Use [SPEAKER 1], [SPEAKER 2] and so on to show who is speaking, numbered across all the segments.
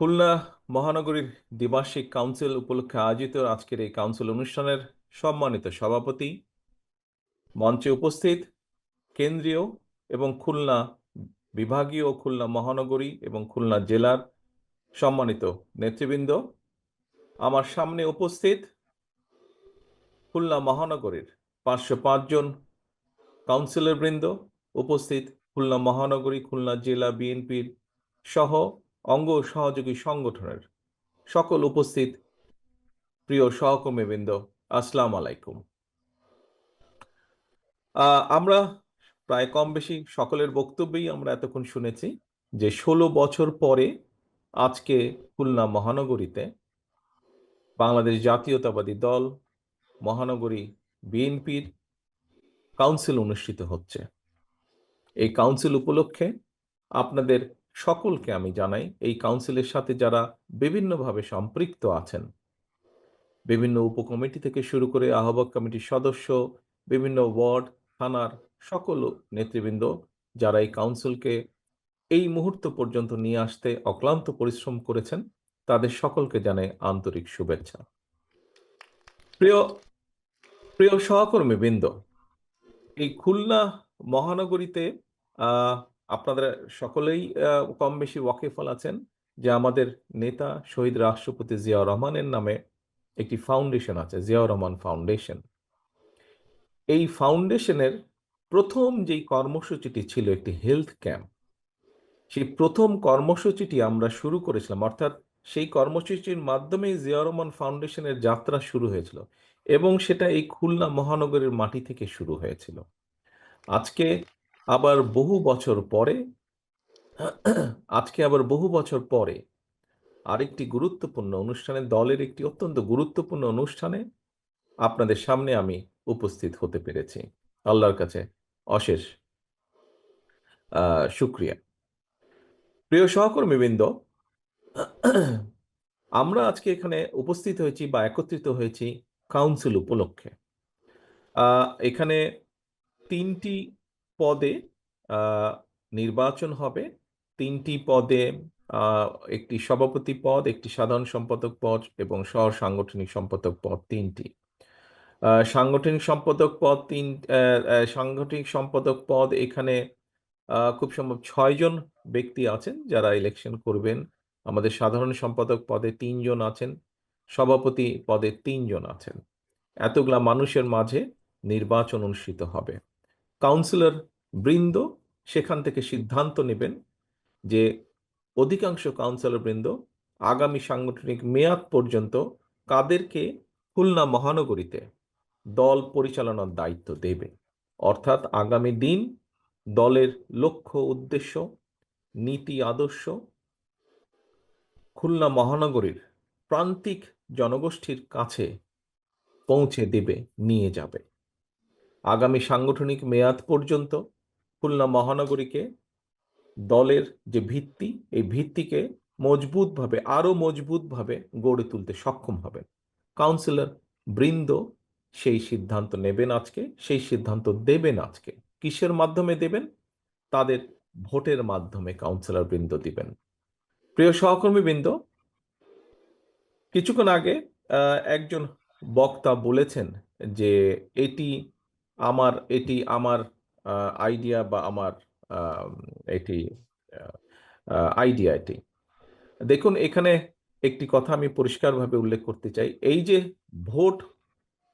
[SPEAKER 1] খুলনা মহানগরীর দ্বিবার্ষিক কাউন্সিল উপলক্ষে আয়োজিত আজকের এই কাউন্সিল অনুষ্ঠানের সম্মানিত সভাপতি মঞ্চে উপস্থিত কেন্দ্রীয় এবং খুলনা বিভাগীয় খুলনা মহানগরী এবং খুলনা জেলার সম্মানিত নেতৃবৃন্দ। আমার সামনে উপস্থিত খুলনা মহানগরীর পাঁচশো পাঁচজন কাউন্সিলর বৃন্দ, উপস্থিত খুলনা মহানগরী, খুলনা জেলা বিএনপির সহ অঙ্গ সহযোগী সংগঠনের সকল উপস্থিত প্রিয় সহকর্মীবৃন্দ আসসালাম আলাইকুম। আমরা প্রায় কম বেশি সকলের বক্তব্যেই আমরা এতক্ষণ শুনেছি যে ষোলো বছর পরে আজকে খুলনা মহানগরীতে বাংলাদেশ জাতীয়তাবাদী দল, মহানগরী বিএনপির কাউন্সিল অনুষ্ঠিত হচ্ছে। এই কাউন্সিল উপলক্ষে আপনাদের সকলকে আমি জানাই এই কাউন্সিলের সাথে যারা বিভিন্নভাবে সম্পৃক্ত আছেন। বিভিন্ন উপকমিটি থেকে শুরু করে আহ্বায়ক কমিটির সদস্য, বিভিন্ন ওয়ার্ড, থানার সকল নেতৃবৃন্দ যারা এই কাউন্সিলকে এই মুহূর্ত পর্যন্ত নিয়ে আসতে অক্লান্ত পরিশ্রম করেছেন, তাদের সকলকে জানাই আন্তরিক শুভেচ্ছা। প্রিয় প্রিয় সহকর্মী বৃন্দ এই খুলনা মহানগরীতে আপনারা সকলেই কম বেশি ওয়াকিফল আছেন যে আমাদের নেতা শহীদ রাষ্ট্রপতি জিয়াউর রহমানের নামে একটি ফাউন্ডেশন আছে, জিয়াউর রহমান ফাউন্ডেশন। এই ফাউন্ডেশনের প্রথম যেই কর্মসূচিটি ছিল একটি হেলথ ক্যাম্প, সেই প্রথম কর্মসূচিটি আমরা শুরু করেছিলাম, অর্থাৎ সেই কর্মসূচির মাধ্যমেই জিয়াউর রহমান ফাউন্ডেশনের যাত্রা শুরু হয়েছিল এবং সেটা এই খুলনা মহানগরের মাটি থেকে শুরু হয়েছিল। আজকে আবার বহু বছর পরে, আজকে আবার বহু বছর পরে আরেকটি গুরুত্বপূর্ণ অনুষ্ঠানে, দলের একটি অত্যন্ত গুরুত্বপূর্ণ অনুষ্ঠানে আপনাদের সামনে আমি উপস্থিত হতে পেরেছি। আল্লাহর কাছে অশেষ শুক্রিয়া। প্রিয় সহকর্মীবৃন্দ, আমরা আজকে এখানে উপস্থিত হয়েছি বা একত্রিত হয়েছি কাউন্সিল উপলক্ষে। এখানে তিনটি পদে নির্বাচন হবে। তিনটি পদে একটি সভাপতি পদ, একটি সাধারণ সম্পাদক পদ এবং সহ সাংগঠনিক সম্পাদক পদ তিনটি। সাংগঠনিক সম্পাদক পদ তিন সাংগঠনিক সম্পাদক পদ এখানে খুব সম্ভব ছয়জন ব্যক্তি আছেন যারা ইলেকশন করবেন। আমাদের সাধারণ সম্পাদক পদে তিনজন আছেন, সভাপতি পদে তিনজন আছেন। এতগুলা মানুষের মাঝে নির্বাচন অনুষ্ঠিত হবে। কাউন্সিলর বৃন্দ সেখান থেকে সিদ্ধান্ত নেবেন যে অধিকাংশ কাউন্সিলর বৃন্দ আগামী সাংগঠনিক মেয়াদ পর্যন্ত কাদেরকে খুলনা মহানগরীতে দল পরিচালনার দায়িত্ব দেবে অর্থাৎ আগামী দিন দলের লক্ষ্য উদ্দেশ্য, নীতি আদর্শ খুলনা মহানগরীর প্রান্তিক জনগোষ্ঠীর কাছে পৌঁছে দেবে, নিয়ে যাবে। আগামী সাংগঠনিক মেয়াদ পর্যন্ত খুলনা মহানগরীকে দলের যে ভিত্তি, এই ভিত্তিকে মজবুতভাবে, আরও মজবুতভাবে গড়ে তুলতে সক্ষম হবেন। কাউন্সিলর বৃন্দ সেই সিদ্ধান্ত নেবেন আজকে, সেই সিদ্ধান্ত দেবেন আজকে। কিসের মাধ্যমে দেবেন? তাদের ভোটের মাধ্যমে কাউন্সিলর বৃন্দ দিবেন। প্রিয় সহকর্মী বৃন্দ, কিছুক্ষণ আগে একজন বক্তা বলেছেন যে এটি আমার, এটি আমার আইডিয়া বা আমার এটি আইডিয়া এটি। দেখুন, এখানে একটি কথা আমি পরিষ্কারভাবে উল্লেখ করতে চাই। এই যে ভোট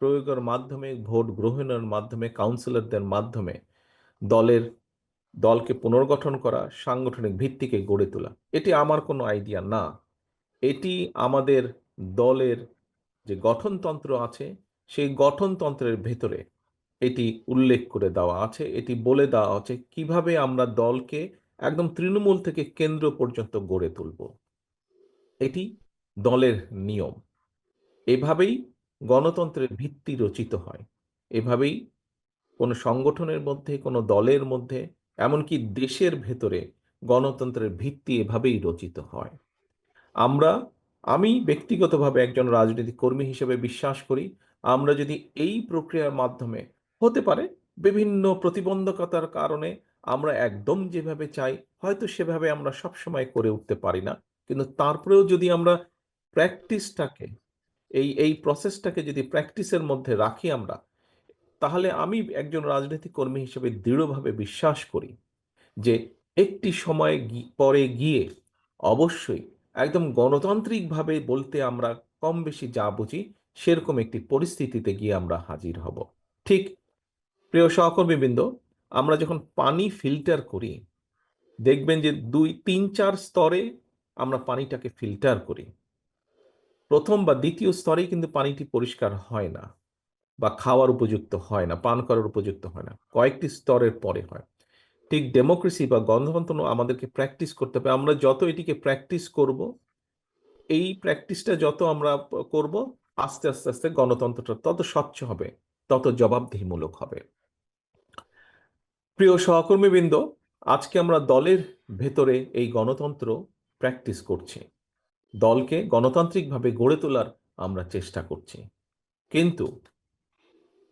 [SPEAKER 1] প্রয়োগের মাধ্যমে, ভোট গ্রহণের মাধ্যমে কাউন্সিলরদের মাধ্যমে দলের, দলকে পুনর্গঠন করা, সাংগঠনিক ভিত্তিকে গড়ে তোলা, এটি আমার কোনো আইডিয়া না। এটি আমাদের দলের যে গঠনতন্ত্র আছে, সেই গঠনতন্ত্রের ভেতরে এটি উল্লেখ করে দেওয়া আছে, এটি বলে দেওয়া আছে কীভাবে আমরা দলকে একদম তৃণমূল থেকে কেন্দ্র পর্যন্ত গড়ে তুলব। এটি দলের নিয়ম। এভাবেই গণতন্ত্রের ভিত্তি রচিত হয়। এভাবেই কোনো সংগঠনের মধ্যে, কোনো দলের মধ্যে, এমনকি দেশের ভেতরে গণতন্ত্রের ভিত্তি এভাবেই রচিত হয়। আমরা, আমি ব্যক্তিগতভাবে একজন রাজনৈতিক কর্মী হিসেবে বিশ্বাস করি, আমরা যদি এই প্রক্রিয়ার মাধ্যমে হতে পারে। বিভিন্ন প্রতিবন্ধকতার কারণে আমরা একদম যেভাবে চাই, হয়তো সেভাবে আমরা সবসময় করে উঠতে পারি না। কিন্তু তারপরেও যদি আমরা প্র্যাকটিসটাকে, এই এই প্রসেসটাকে যদি প্র্যাকটিসের মধ্যে রাখি আমরা, তাহলে আমি একজন রাজনৈতিক কর্মী হিসেবে দৃঢ়ভাবে বিশ্বাস করি যে একটি সময় পরে গিয়ে অবশ্যই একদম গণতান্ত্রিকভাবে বলতে আমরা কম বেশি যা বুঝি, সেরকম একটি পরিস্থিতিতে গিয়ে আমরা হাজির হব। ঠিক প্রিয় সহকর্মীবৃন্দ, আমরা যখন পানি ফিল্টার করি, দেখবেন যে দুই, তিন, চার স্তরে আমরা পানিটাকে ফিল্টার করি। প্রথম বা দ্বিতীয় স্তরেই কিন্তু পানিটি পরিষ্কার হয় না বা খাওয়ার উপযুক্ত হয় না, পান করার উপযুক্ত হয় না, কয়েকটি স্তরের পরে হয়। ঠিক ডেমোক্রেসি বা গণতন্ত্র আমাদেরকে প্র্যাকটিস করতে হবে। আমরা যত এটিকে প্র্যাকটিস করব, এই প্র্যাকটিসটা যত আমরা করব, আস্তে আস্তে আস্তে গণতন্ত্রটা তত স্বচ্ছ হবে, তত জবাবদিহিমূলক হবে। প্রিয় সহকর্মীবৃন্দ, আজকে আমরা দলের ভেতরে এই গণতন্ত্র প্র্যাকটিস করছি। দলকে গণতান্ত্রিকভাবে গড়ে তোলার আমরা চেষ্টা করছি। কিন্তু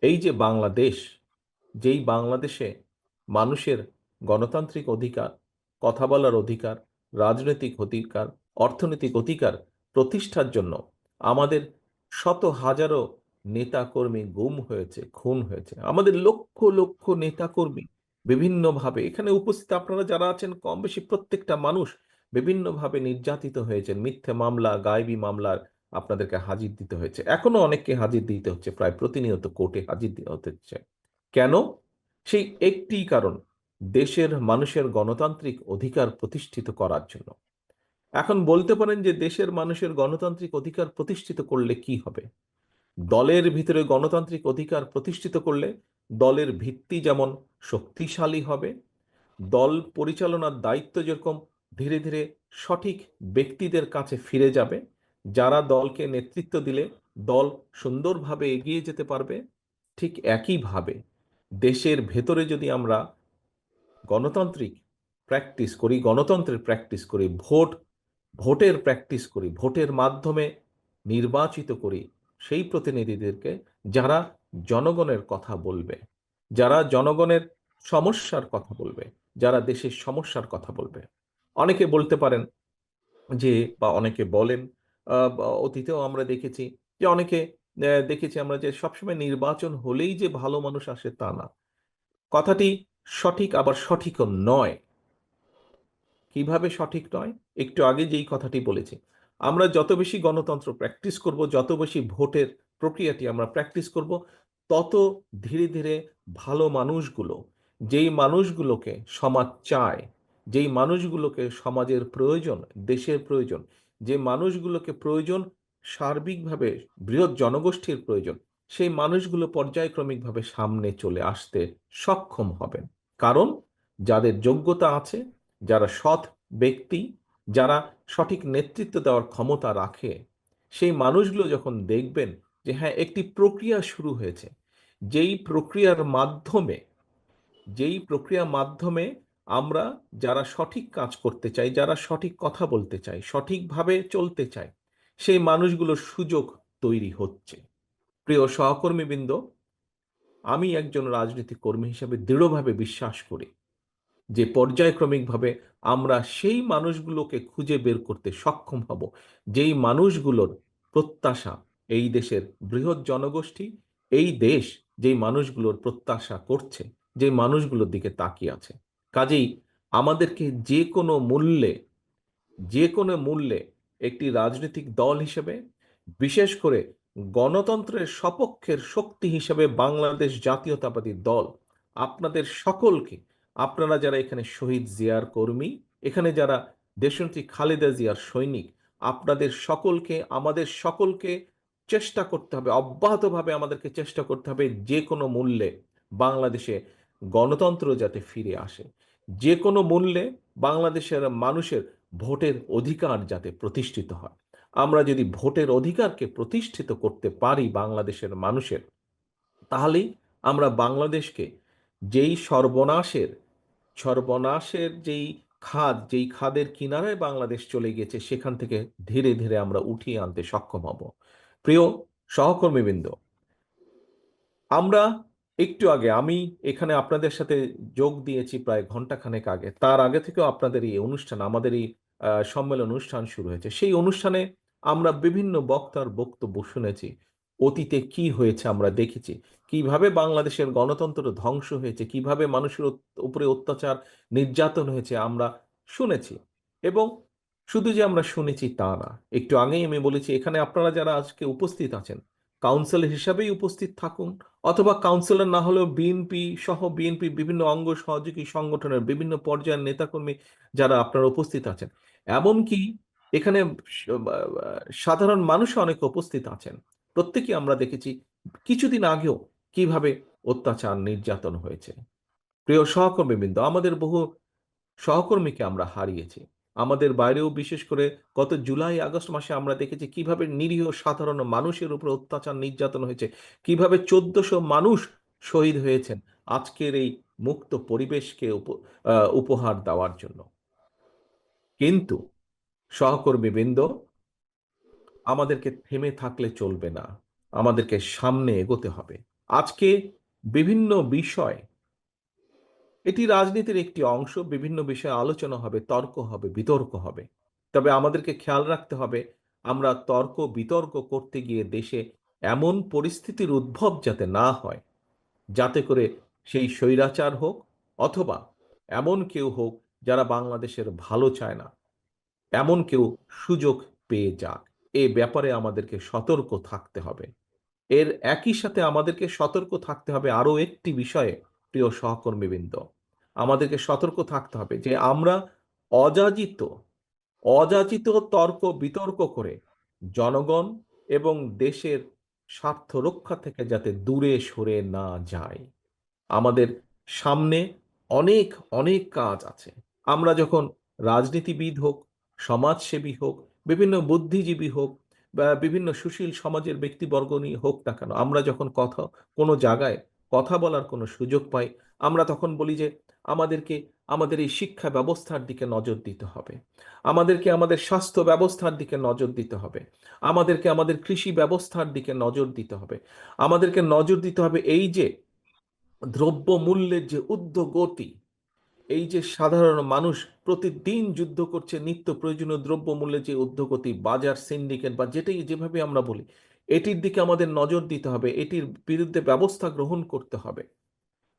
[SPEAKER 1] এই যে বাংলাদেশ, যেই বাংলাদেশে মানুষের গণতান্ত্রিক অধিকার, কথা বলার অধিকার, রাজনৈতিক অধিকার, অর্থনৈতিক অধিকার প্রতিষ্ঠার জন্য আমাদের শত হাজারো নেতাকর্মী গুম হয়েছে, খুন হয়েছে। আমাদের লক্ষ লক্ষ নেতাকর্মী বিভিন্নভাবে। এখানে উপস্থিত আপনারা যারা আছেন কম বেশি প্রত্যেকটা মানুষ বিভিন্নভাবে নির্যাতিত হয়েছেন। মিথ্যে মামলা, গায়েবী মামলার আপনাদেরকে হাজির দিতে হয়েছে। এখনও অনেককে হাজির দিতে হচ্ছে, প্রায় প্রতিনিয়ত কোর্টে হাজির দিতে হচ্ছে। কেন? সেই একটি কারণ, দেশের মানুষের গণতান্ত্রিক অধিকার প্রতিষ্ঠিত করার জন্য। এখন বলতে পারেন যে দেশের মানুষের গণতান্ত্রিক অধিকার প্রতিষ্ঠিত করলে কি হবে? দলের ভিতরে গণতান্ত্রিক অধিকার প্রতিষ্ঠিত করলে দলের ভিত্তি যেমন শক্তিশালী হবে। দল পরিচালনার দায়িত্ব যেরকম ধীরে ধীরে সঠিক ব্যক্তিদের কাছে ফিরে যাবে। যারা দলকে নেতৃত্ব দিলে দল সুন্দরভাবে এগিয়ে যেতে পারবে, ঠিক একইভাবে দেশের ভেতরে যদি আমরা গণতান্ত্রিক প্র্যাকটিস করি, গণতন্ত্রের প্র্যাকটিস করি, ভোট, ভোটের প্র্যাকটিস করি, ভোটের মাধ্যমে নির্বাচিত করি, সেই প্রতিনিধিদেরকে যারা জনগণের কথা বলবে। যারা জনগণের সমস্যার কথা বলবে, যারা দেশের সমস্যার কথা বলবে। অনেকে বলতে পারেন যে, বা অনেকে বলেন অতীতেও আমরা দেখেছি যে, অনেকে দেখেছি আমরা যে, সবসময় নির্বাচন হলেই যে ভালো মানুষ আসে তা না। কথাটি সঠিক আবার সঠিকও নয়। কীভাবে সঠিক নয়? একটু আগে যেই কথাটি বলেছি, আমরা যত বেশি গণতন্ত্র প্র্যাকটিস করব, যত বেশি ভোটের প্রক্রিয়াটি আমরা প্র্যাকটিস করব তত ধীরে ধীরে ভালো মানুষগুলো, যেই মানুষগুলোকে সমাজ চায়, যেই মানুষগুলোকে সমাজের প্রয়োজন, দেশের প্রয়োজন, যে মানুষগুলোকে প্রয়োজন সার্বিকভাবে বৃহৎ জনগোষ্ঠীর প্রয়োজন, সেই মানুষগুলো পর্যায়ক্রমিকভাবে সামনে চলে আসতে সক্ষম হবেন। কারণ যাদের যোগ্যতা আছে, যারা সৎ ব্যক্তি, যারা সঠিক নেতৃত্ব দেওয়ার ক্ষমতা রাখে, সেই মানুষগুলো যখন দেখবেন যে হ্যাঁ একটি প্রক্রিয়া শুরু হয়েছে যেই প্রক্রিয়ার মাধ্যমে, যেই প্রক্রিয়ার মাধ্যমে আমরা যারা সঠিক কাজ করতে চাই, যারা সঠিক কথা বলতে চাই, সঠিকভাবে চলতে চাই, সেই মানুষগুলোর সুযোগ তৈরি হচ্ছে। প্রিয় সহকর্মীবৃন্দ, আমি একজন রাজনৈতিক কর্মী হিসাবে দৃঢ়ভাবে বিশ্বাস করি যে পর্যায়ক্রমিকভাবে আমরা সেই মানুষগুলোকে খুঁজে বের করতে সক্ষম হব, যেই মানুষগুলোর প্রত্যাশা এই দেশের বৃহৎ জনগোষ্ঠী, এই দেশ যেই মানুষগুলোর প্রত্যাশা করছে যে মানুষগুলোর দিকে তাকিয়ে আছে। কাজেই আমাদেরকে যে কোনো মূল্যে, যে কোনো মূল্যে একটি রাজনৈতিক দল হিসেবে, বিশেষ করে গণতন্ত্রের সপক্ষের শক্তি হিসেবে বাংলাদেশ জাতীয়তাবাদী দল, আপনাদের সকলকে, আপনারা যারা এখানে শহীদ জিয়ার কর্মী, এখানে যারা দেশনেত্রী খালেদা জিয়ার সৈনিক, আপনাদের সকলকে, আমাদের সকলকে চেষ্টা করতে হবে, অব্যাহতভাবে আমাদেরকে চেষ্টা করতে হবে যে কোনো মূল্যে বাংলাদেশে গণতন্ত্র যাতে ফিরে আসে। যে কোনো মূল্যে বাংলাদেশের মানুষের ভোটের অধিকার যাতে প্রতিষ্ঠিত হয়। আমরা যদি ভোটের অধিকারকে প্রতিষ্ঠিত করতে পারি বাংলাদেশের মানুষের, তাহলেই আমরা বাংলাদেশকে যেই সর্বনাশের সর্বনাশের যেই খাদ, যেই খাদের কিনারায় বাংলাদেশ চলে গেছে, সেখান থেকে ধীরে ধীরে আমরা উঠিয়ে আনতে সক্ষম হব। প্রিয় সহকর্মীবৃন্দ, আমরা একটু আগে, আমি এখানে আপনাদের সাথে যোগ দিয়েছি প্রায় ঘন্টাখানেক আগে, তার আগে থেকেও আপনাদের এই অনুষ্ঠান, আমাদের এই সম্মেলন অনুষ্ঠান শুরু হয়েছে। সেই অনুষ্ঠানে আমরা বিভিন্ন বক্তার বক্তব্য শুনেছি, অতীতে কি হয়েছে আমরা দেখেছি, কীভাবে বাংলাদেশের গণতন্ত্র ধ্বংস হয়েছে, কীভাবে মানুষের উপরে অত্যাচার নির্যাতন হয়েছে আমরা শুনেছি এবং শুধু যে আমরা শুনেছি তা না, একটু আগেই আমি বলেছি, এখানে আপনারা যারা আজকে উপস্থিত আছেন কাউন্সিলর হিসাবেই উপস্থিত থাকুন, অথবা কাউন্সিলর না হলেও বিএনপি সহ বিএনপি বিভিন্ন অঙ্গ সহযোগী সংগঠনের বিভিন্ন পর্যায়ের নেতাকর্মী যারা আপনারা উপস্থিত আছেন, এমনকি এখানে সাধারণ মানুষ অনেক উপস্থিত আছেন। প্রত্যেকে আমরা দেখেছি কিছুদিন আগেও কীভাবে অত্যাচার নির্যাতন হয়েছে। প্রিয় সহকর্মীবৃন্দ, আমাদের বহু সহকর্মীকে আমরা হারিয়েছি। আমাদের বাইরেও বিশেষ করে গত জুলাই, আগস্ট মাসে আমরা দেখেছি কীভাবে নিরীহ সাধারণ মানুষের উপর অত্যাচার, নির্যাতন হয়েছে, কীভাবে চোদ্দশো মানুষ শহীদ হয়েছেন আজকের এই মুক্ত পরিবেশকে উপহার দেওয়ার জন্য। কিন্তু সহকর্মী বৃন্দ, আমাদেরকে থেমে থাকলে চলবে না। আমাদেরকে সামনে এগোতে হবে। আজকে বিভিন্ন বিষয় এটি রাজনীতির একটি অংশ, বিভিন্ন বিষয়ে আলোচনা হবে, তর্ক হবে, বিতর্ক হবে। তবে আমাদেরকে খেয়াল রাখতে হবে, আমরা তর্ক, বিতর্ক করতে গিয়ে দেশে এমন পরিস্থিতির উদ্ভব যাতে না হয়, যাতে করে সেই স্বৈরাচার হোক অথবা এমন কেউ হোক যারা বাংলাদেশের ভালো চায় না, এমন কেউ সুযোগ পেয়ে যাক। এ ব্যাপারে আমাদেরকে সতর্ক থাকতে হবে। এর একই সাথে আমাদেরকে সতর্ক থাকতে হবে আরও একটি বিষয়ে প্রিয় সহকর্মীবৃন্দ, আমাদেরকে সতর্ক থাকতে হবে যে আমরা অযাচিত অযাচিত তর্ক বিতর্ক করে জনগণ এবং দেশের স্বার্থ রক্ষা থেকে যাতে দূরে সরে না যায়। আমাদের সামনে অনেক অনেক কাজ আছে। আমরা যখন রাজনীতিবিদ হোক, সমাজসেবী হোক, বিভিন্ন বুদ্ধিজীবী হোক বা বিভিন্ন সুশীল সমাজের ব্যক্তিবর্গ নিয়ে হোক না কেন, আমরা যখন কথা, কোনো জায়গায় কথা বলার কোনো সুযোগ পাই, আমরা তখন বলি যে আমাদেরকে আমাদের এই শিক্ষা ব্যবস্থার দিকে নজর দিতে হবে। আমাদেরকে আমাদের স্বাস্থ্য ব্যবস্থার দিকে নজর দিতে হবে। আমাদেরকে আমাদের কৃষি ব্যবস্থার দিকে নজর দিতে হবে। আমাদেরকে নজর দিতে হবে এই যে দ্রব্য মূল্যের যে ঊর্ধ্বগতি এই যে সাধারণ মানুষ প্রতিদিন যুদ্ধ করছে, নিত্য প্রয়োজনীয় দ্রব্য মূল্যের যে ঊর্ধ্বগতি বাজার, সিন্ডিকেট বা যেটাই যেভাবে আমরা বলি এটির দিকে আমাদের নজর দিতে হবে, এটির বিরুদ্ধে ব্যবস্থা গ্রহণ করতে হবে।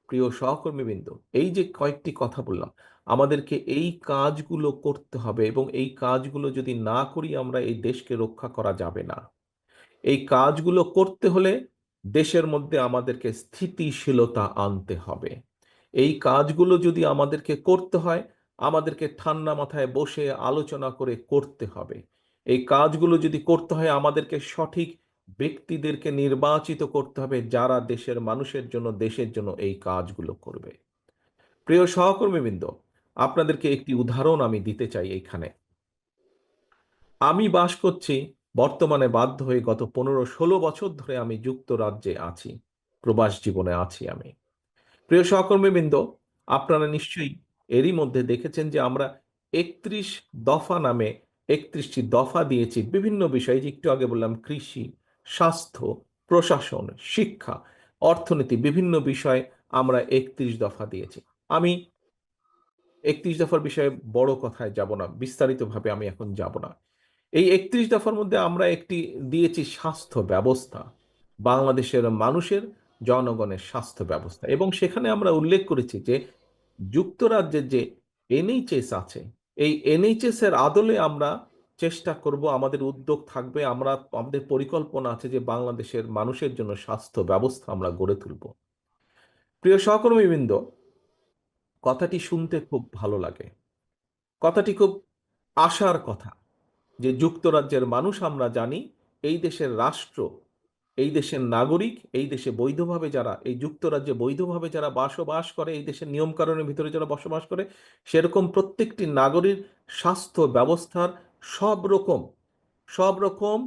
[SPEAKER 1] প্রিয় সহকর্মীবৃন্দ, এই যে কয়েকটি কথা বললাম, আমাদেরকে এই কাজগুলো করতে হবে এবং এই কাজগুলো যদি না করি আমরা এই দেশকে রক্ষা করা যাবে না। এই কাজগুলো করতে হলে দেশের মধ্যে আমাদেরকে স্থিতিশীলতা আনতে হবে। এই কাজগুলো যদি আমাদেরকে করতে হয়, আমাদেরকে ঠান্ডা মাথায় বসে আলোচনা করে করতে হবে। এই কাজগুলো যদি করতে হয়, আমাদেরকে সঠিক ব্যক্তিদেরকে নির্বাচিত করতে হবে যারা দেশের মানুষের জন্য, দেশের জন্য এই কাজগুলো করবে। প্রিয় সহকর্মীবৃন্দ, আপনাদেরকে একটি উদাহরণ আমি দিতে চাই এইখানে আমি বাস করছি, বর্তমানে বাধ্য হয়ে গত পনেরো ষোলো বছর ধরে আমি যুক্তরাজ্যে আছি, প্রবাস জীবনে আছি আমি। প্রিয় সহকর্মীবৃন্দ, আপনারা নিশ্চয়ই এরই মধ্যে দেখেছেন যে আমরা একত্রিশ দফা নামে একত্রিশটি দফা দিয়েছি, বিভিন্ন বিষয়ে একটু আগে বললাম, কৃষি স্বাস্থ্য, প্রশাসন, শিক্ষা, অর্থনীতি বিভিন্ন বিষয়ে আমরা একত্রিশ দফা দিয়েছি। আমি একত্রিশ দফার বিষয়ে বড় কথায় যাব না, বিস্তারিতভাবে আমি এখন যাব না। এই একত্রিশ দফার মধ্যে আমরা একটি দিয়েছি স্বাস্থ্য ব্যবস্থা, বাংলাদেশের মানুষের, জনগণের স্বাস্থ্য ব্যবস্থা। এবং সেখানে আমরা উল্লেখ করেছি যে যুক্তরাজ্যের যে এনএইচএস আছে, এই এনএইচএস এর আদলে আমরা চেষ্টা করব, আমাদের উদ্যোগ থাকবে, আমরা আমাদের পরিকল্পনা আছে যে বাংলাদেশের মানুষের জন্য স্বাস্থ্য ব্যবস্থা আমরা গড়ে তুলব। প্রিয় সহকর্মীবৃন্দ, কথাটি শুনতে খুব ভালো লাগে। কথাটি খুব আশার কথা যে যুক্তরাজ্যের মানুষ আমরা জানি, এই দেশের রাষ্ট্র, এই দেশের নাগরিক, এই দেশে বৈধভাবে যারা, এই যুক্তরাজ্যে বৈধভাবে যারা বসবাস করে, এই দেশের নিয়মকানুনের ভিতরে যারা বসবাস করে, সেরকম প্রত্যেকটি নাগরিক স্বাস্থ্য ব্যবস্থার সব রকম সব রকম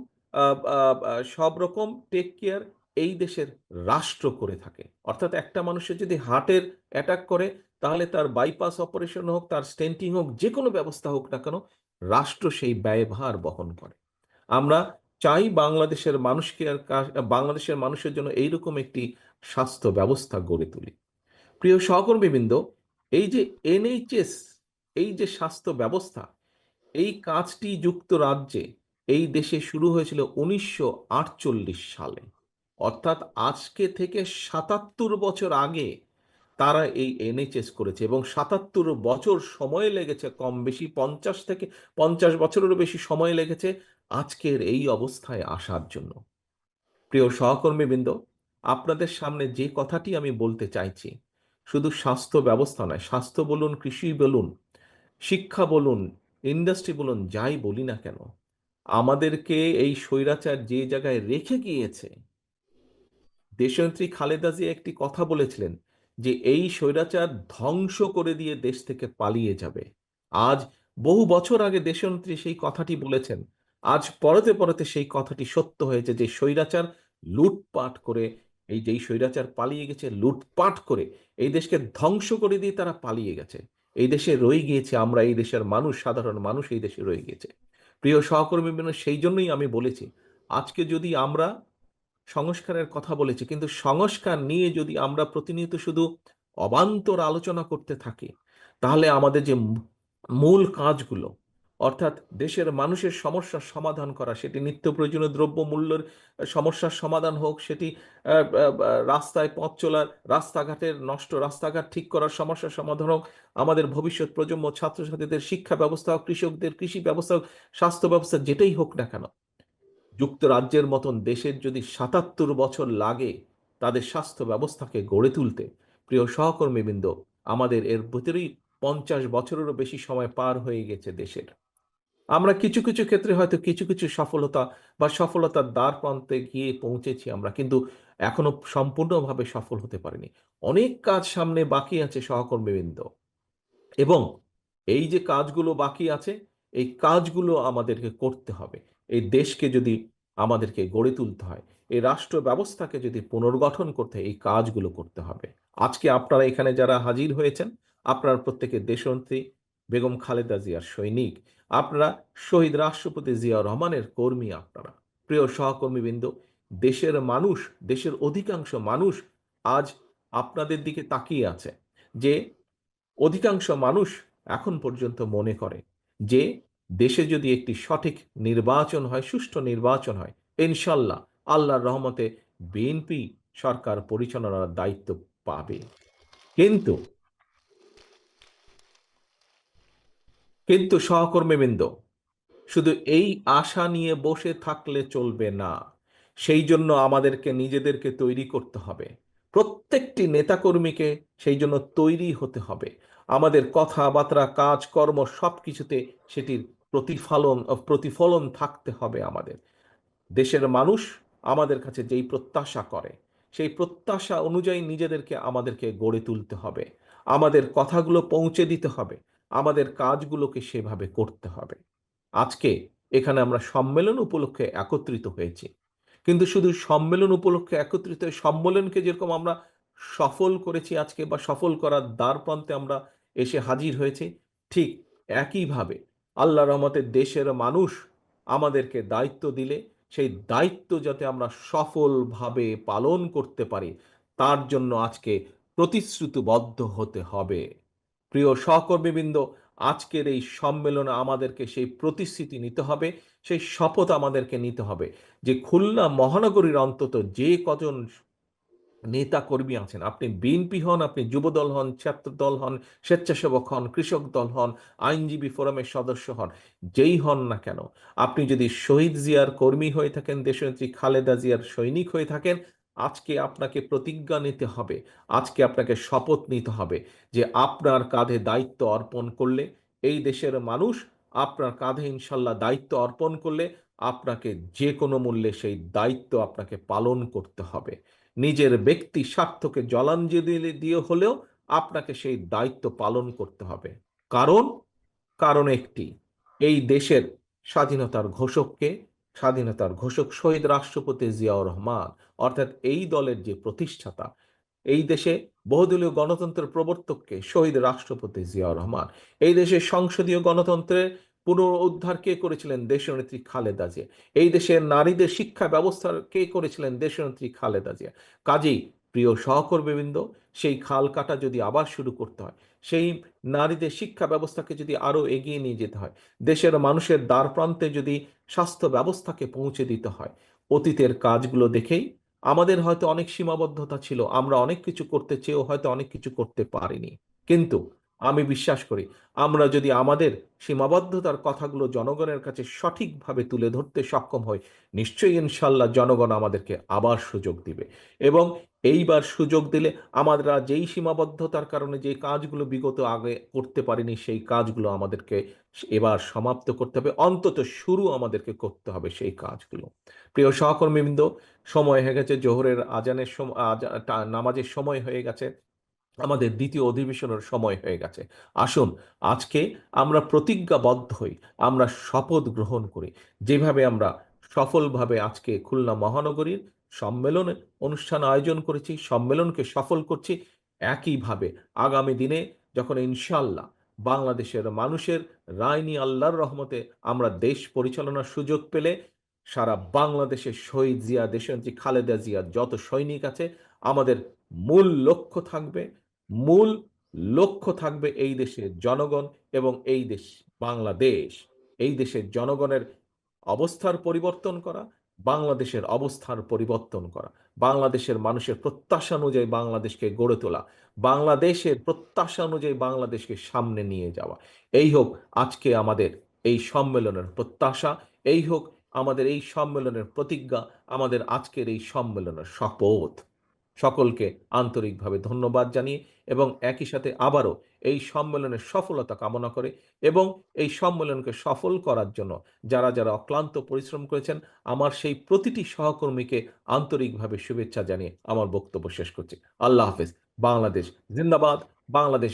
[SPEAKER 1] সব রকম টেক কেয়ার এই দেশের রাষ্ট্র করে থাকে। অর্থাৎ একটা মানুষের যদি হার্টের অ্যাটাক করে, তাহলে তার বাইপাস অপারেশন হোক, তার স্টেন্টিং হোক, যে কোনো ব্যবস্থা হোক না কেন, রাষ্ট্র সেই ব্যয়ভার বহন করে। আমরা চাই বাংলাদেশের মানুষকে আর বাংলাদেশের মানুষের জন্য এইরকম একটি স্বাস্থ্য ব্যবস্থা গড়ে তুলি। প্রিয় সহকর্মীবৃন্দ, এই যে এনএইচএস এই যে স্বাস্থ্য ব্যবস্থা এই কাজটি যুক্তরাজ্যে এই দেশে শুরু হয়েছিল উনিশশো আটচল্লিশ সালে। অর্থাৎ আজকে থেকে সাতাত্তর বছর আগে তারা এই এনএইচএস করেছে এবং সাতাত্তর বছর সময় লেগেছে, কম বেশি পঞ্চাশ থেকে পঞ্চাশ বছরেরও বেশি সময় লেগেছে আজকের এই অবস্থায় আসার জন্য। প্রিয় সহকর্মীবৃন্দ, আপনাদের সামনে যে কথাটি আমি বলতে চাইছি, শুধু স্বাস্থ্য ব্যবস্থা নয়, স্বাস্থ্য বলুন, কৃষি বলুন, শিক্ষা বলুন ইন্ডাস্ট্রি বলুন, যাই বলি না কেন, আমাদেরকে এই স্বৈরাচার যে জায়গায় রেখে গিয়েছে, দেশনেত্রী খালেদা জিয়া একটি কথা বলেছিলেন যে এই স্বৈরাচার ধ্বংস করে দিয়ে দেশ থেকে পালিয়ে যাবে। আজ বহু বছর আগে দেশনেত্রী সেই কথাটি বলেছেন, আজ পরতে পরতে সেই কথাটি সত্য হয়েছে যে স্বৈরাচার লুটপাট করে, এই যেই স্বৈরাচার পালিয়ে গেছে, লুটপাট করে এই দেশকে ধ্বংস করে দিয়ে তারা পালিয়ে গেছে। এই দেশে রয়ে গিয়েছে আমরা, এই দেশের মানুষ, সাধারণ মানুষ এই দেশে রয়ে গিয়েছে। প্রিয় সহকর্মী সেই জন্যই আমি বলেছি, আজকে যদি আমরা সংস্কারের কথা বলেছি, কিন্তু সংস্কার নিয়ে যদি আমরা প্রতিনিয়ত শুধু অবান্তর আলোচনা করতে থাকি, তাহলে আমাদের যে মূল কাজগুলো অর্থাৎ দেশের মানুষের সমস্যার সমাধান করা, সেটি নিত্য প্রয়োজনীয় দ্রব্য মূল্যের সমস্যার সমাধান হোক, সেটি রাস্তায় পথ চলার, রাস্তাঘাটের নষ্ট রাস্তাঘাট ঠিক করার সমস্যার সমাধান হোক, আমাদের ভবিষ্যৎ প্রজন্ম, ছাত্রছাত্রীদের শিক্ষা ব্যবস্থা হোক, কৃষকদের কৃষি ব্যবস্থা হোক, স্বাস্থ্য ব্যবস্থা যেটাই হোক না কেন, যুক্তরাজ্যের মতন দেশের যদি সাতাত্তর বছর লাগে তাদের স্বাস্থ্য ব্যবস্থাকে গড়ে তুলতে, প্রিয় সহকর্মীবৃন্দ, আমাদের এর ভিতরেই পঞ্চাশ বছরেরও বেশি সময় পার হয়ে গেছে দেশের। আমরা কিছু কিছু ক্ষেত্রে হয়তো কিছু কিছু সফলতা বা সফলতার দ্বার প্রান্তে গিয়ে পৌঁছেছি আমরা, কিন্তু এখনও সম্পূর্ণভাবে সফল হতে পারিনি। অনেক কাজ সামনে বাকি আছে সহকর্মীবৃন্দ। এবং এই যে কাজগুলো বাকি আছে, এই কাজগুলো আমাদেরকে করতে হবে। এই দেশকে যদি আমাদেরকে গড়ে তুলতে হয়, এই রাষ্ট্র ব্যবস্থাকে যদি পুনর্গঠন করতে এই কাজগুলো করতে হবে। আজকে আপনারা এখানে যারা হাজির হয়েছেন, আপনার প্রত্যেকে দেশমন্ত্রী বেগম খালেদা জিয়ার সৈনিক। আপনারা শহীদ রাষ্ট্রপতি জিয়া রহমানের কর্মী আপনারা। প্রিয় সহকর্মীবৃন্দ, দেশের মানুষ, দেশের অধিকাংশ মানুষ আজ আপনাদের দিকে তাকিয়ে আছে যে অধিকাংশ মানুষ এখন পর্যন্ত মনে করে যে দেশে যদি একটি সঠিক নির্বাচন হয়, সুষ্ঠু নির্বাচন হয়, ইনশাল্লাহ আল্লাহর রহমতে বিএনপি সরকার পরিচালনার দায়িত্ব পাবে। কিন্তু কিন্তু সহকর্মীবৃন্দ শুধু এই আশা নিয়ে বসে থাকলে চলবে না। সেই জন্য আমাদেরকে নিজেদেরকে তৈরি করতে হবে। প্রত্যেকটি নেতাকর্মীকে সেই জন্য তৈরি হতে হবে। আমাদের কথাবার্তা কাজ কর্ম সব কিছুতে সেটির প্রতিফলন প্রতিফলন থাকতে হবে আমাদের। দেশের মানুষ আমাদের কাছে যেই প্রত্যাশা করে, সেই প্রত্যাশা অনুযায়ী নিজেদেরকে আমাদেরকে গড়ে তুলতে হবে। আমাদের কথাগুলো পৌঁছে দিতে হবে। আমাদের কাজগুলোকে সেভাবে করতে হবে। আজকে এখানে আমরা সম্মেলন উপলক্ষে একত্রিত হয়েছি। কিন্তু শুধু সম্মেলন উপলক্ষে একত্রিত হয়ে সম্মেলনকে যেরকম আমরা সফল করেছি আজকে বা সফল করার দ্বার প্রান্তে আমরা এসে হাজির হয়েছি, ঠিক একইভাবে আল্লাহ রহমতের দেশের মানুষ আমাদেরকে দায়িত্ব দিলে, সেই দায়িত্ব যাতে আমরা সফলভাবে পালন করতে পারি, তার জন্য আজকে প্রতিশ্রুতিবদ্ধ হতে হবে। প্রিয় সহকর্মীবৃন্দ, আজকের এই সম্মেলনে আমাদেরকে সেই প্রতিশ্রুতি নিতে হবে, সেই শপথ আমাদেরকে নিতে হবে যে খুলনা মহানগরীর অন্তত যে কজন নেতা কর্মী আছেন, আপনি বিএনপি হন, আপনি যুবদল হন ছাত্র দল হন, স্বেচ্ছাসেবক হন, কৃষক দল হন, আইনজীবী ফোরামের সদস্য হন, যেই হন না কেন, আপনি যদি শহীদ জিয়ার কর্মী হয়ে থাকেন, দেশনেত্রী খালেদা জিয়ার সৈনিক হয়ে থাকেন আজকে আপনাকে প্রতিজ্ঞা নিতে হবে, আজকে আপনাকে শপথ নিতে হবে যে আপনার কাঁধে দায়িত্ব অর্পণ করলে এই দেশের মানুষ আপনার কাঁধে ইনশাল্লাহ দায়িত্ব অর্পণ করলে আপনাকে যে কোনো মূল্যে সেই দায়িত্ব আপনাকে পালন করতে হবে। নিজের ব্যক্তি স্বার্থকে জলাঞ্জলি দিয়ে হলেও আপনাকে সেই দায়িত্ব পালন করতে হবে। কারণ কারণ একটি, এই দেশের স্বাধীনতার ঘোষককে স্বাধীনতার ঘোষক শহীদ রাষ্ট্রপতি জিয়াউর রহমান, অর্থাৎ এই দলের যে প্রতিষ্ঠাতা, এই দেশে বহুদলীয় গণতন্ত্রের প্রবর্তককে শহীদ রাষ্ট্রপতি জিয়াউর রহমান, এই দেশে সংসদীয় গণতন্ত্রের পুনরুদ্ধার কে করেছিলেন? দেশনেত্রী খালেদা জিয়া। এই দেশের নারীদের শিক্ষা ব্যবস্থার কে করেছিলেন? দেশনেত্রী খালেদা জিয়া। কাজেই প্রিয় সহকর্মীবৃন্দ, সেই খাল কাটা যদি আবার শুরু করতে হয়, সেই নারীদের শিক্ষা ব্যবস্থাকে যদি আরও এগিয়ে নিয়ে যেতে হয়, দেশের মানুষের দ্বার প্রান্তে যদি স্বাস্থ্য ব্যবস্থাকে পৌঁছে দিতে হয়, অতীতের কাজগুলো দেখেই আমাদের হয়তো অনেক সীমাবদ্ধতা ছিল, আমরা অনেক কিছু করতে চেয়েও হয়তো অনেক কিছু করতে পারিনি। কিন্তু আমি বিশ্বাস করি, আমরা যদি আমাদের সীমাবদ্ধতার কথাগুলো জনগণের কাছে সঠিকভাবে তুলে ধরতে সক্ষম হই, নিশ্চয়ই ইনশাল্লাহ জনগণ আমাদেরকে আবার সুযোগ দিবে। এবং এইবার সুযোগ দিলে আমরা যেই সীমাবদ্ধতার কারণে যে কাজগুলো বিগত আগে করতে পারিনি, সেই কাজগুলো আমাদেরকে এবার সমাপ্ত করতে হবে। অন্তত শুরু আমাদেরকে করতে হবে সেই কাজগুলো। প্রিয় সহকর্মীবৃন্দ, সময় হয়ে গেছে, জোহরের আজানের সময় নামাজের সময় হয়ে গেছে। আমাদের দ্বিতীয় অধিবেশনের সময় হয়ে গেছে। আসুন, আজকে আমরা প্রতিজ্ঞাবদ্ধ হই, আমরা শপথ গ্রহণ করি। যেভাবে আমরা সফলভাবে আজকে খুলনা মহানগরীর সম্মেলন, অনুষ্ঠান আয়োজন করেছি, সম্মেলনকে সফল করছি, একইভাবে আগামী দিনে যখন ইনশাল্লাহ বাংলাদেশের মানুষের রায় নিয়ে আল্লাহর রহমতে আমরা দেশ পরিচালনার সুযোগ পেলে, সারা বাংলাদেশে শহীদ জিয়া, দেশনেত্রী খালেদা জিয়া যত সৈনিক আছে, আমাদের মূল লক্ষ্য থাকবে মূল লক্ষ্য থাকবে এই দেশের জনগণ এবং এই দেশ বাংলাদেশ। এই দেশের জনগণের অবস্থার পরিবর্তন করা, বাংলাদেশের অবস্থার পরিবর্তন করা, বাংলাদেশের মানুষের প্রত্যাশা অনুযায়ী বাংলাদেশকে গড়ে তোলা, বাংলাদেশের প্রত্যাশা অনুযায়ী বাংলাদেশকে সামনে নিয়ে যাওয়া। এই হোক আজকে আমাদের এই সম্মেলনের প্রত্যাশা, এই হোক আমাদের এই সম্মেলনের প্রতিজ্ঞা, আমাদের আজকের এই সম্মেলনের শপথ। সকলকে আন্তরিকভাবে ধন্যবাদ জানিয়ে এবং একই সাথে আবারও এই সম্মেলনের সফলতা কামনা করে এবং এই সম্মেলনকে সফল করার জন্য যারা যারা অক্লান্ত পরিশ্রম করেছেন, আমার সেই প্রতিটি সহকর্মীকে আন্তরিকভাবে শুভেচ্ছা জানিয়ে আমার বক্তব্য শেষ করছি। আল্লাহ হাফেজ। বাংলাদেশ জিন্দাবাদ। বাংলাদেশ